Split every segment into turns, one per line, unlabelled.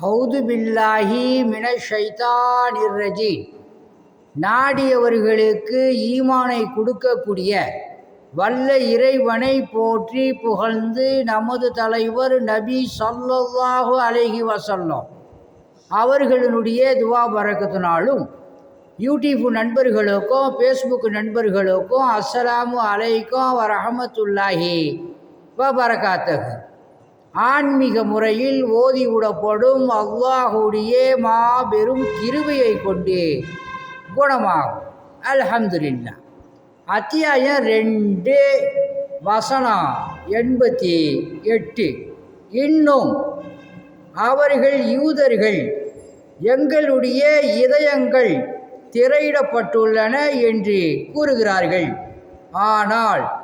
ஹவுது பில்லாஹி மின ஷைத்தான் நாடியவர்களுக்கு ஈமானை கொடுக்கக்கூடிய வல்ல இறைவனை போற்றி புகழ்ந்து நமது தலைவர் நபி ஸல்லல்லாஹு அலைஹி வசல்லம் அவர்களுடைய துவா பறக்கத்தினாலும் யூடியூப் நண்பர்களுக்கும் ஃபேஸ்புக் நண்பர்களுக்கும் அஸ்ஸலாமு அலைக்கும் வரஹமத்துல்லாஹி வபரகாத்தகு ஆன்மீக முறையில் ஓதிவிடப்படும் அல்லாஹுடைய மாபெரும் கிருபையை கொண்டு குணமாகும். அல்ஹம்துலில்லா. அத்தியாயம் ரெண்டு வசனம் எண்பத்தி எட்டு. இன்னும் அவர்கள் யூதர்கள் எங்களுடைய இதயங்கள் திரையிடப்பட்டுள்ளன என்று கூறுகிறார்கள். ஆனால்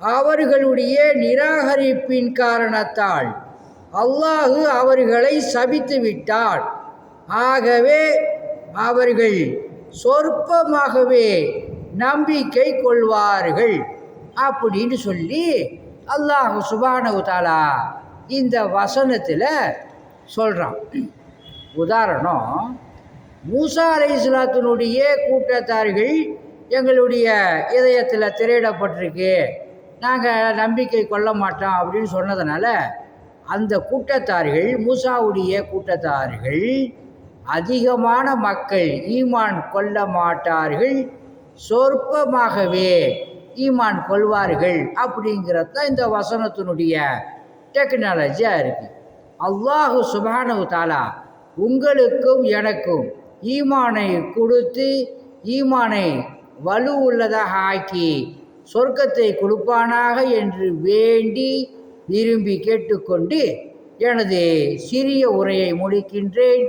அவர்களுடைய நிராகரிப்பின் காரணத்தால். அல்லாஹு அவர்களை சபித்து விட்டார் ஆகவே அவர்கள் சொற்பமாகவே நம்பிக்கை கொள்வார்கள் அப்படின்னு சொல்லி அல்லாஹு சுபானவுதாலா இந்த வசனத்தில் சொல்கிறான் உதாரணம் மூசா அலை இஸ்லாத்தினுடைய கூட்டத்தார்கள் எங்களுடைய இதயத்தில் திரையிடப்பட்டிருக்கு. நாங்கள் நம்பிக்கை கொள்ள மாட்டோம் அப்படின்னு சொன்னதுனால அந்த கூட்டத்தார்கள் மூசாவுடைய கூட்டத்தார்கள் அதிகமான மக்கள் ஈமான் கொள்ள மாட்டார்கள். சொற்பமாகவே ஈமான் கொள்வார்கள் அப்படிங்கிறது தான் இந்த வசனத்தினுடைய டெக்னாலஜியாக இருக்குது அல்லாஹு சுபானு தாலா உங்களுக்கும் எனக்கும் ஈமானை கொடுத்து ஈமானை வலு உள்ளதாக ஆக்கி சொர்க்கத்தை கொடுப்பானாக என்று வேண்டி விரும்பி கேட்டுக்கொண்டு எனது சிறிய உரையை முடிக்கின்றேன்.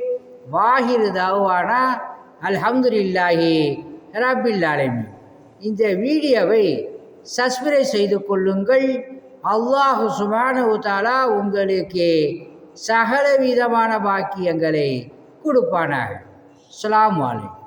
வாகிரு தாவானா அல்ஹம்துலில்லாஹி ரபில் இந்த வீடியோவை சப்ஸ்கிரைப் செய்து கொள்ளுங்கள். அல்லாஹு சுபானுதாலா உங்களுக்கு சகல விதமான பாக்கியங்களை கொடுப்பானாக. அஸ்ஸலாமு அலைக்கும்.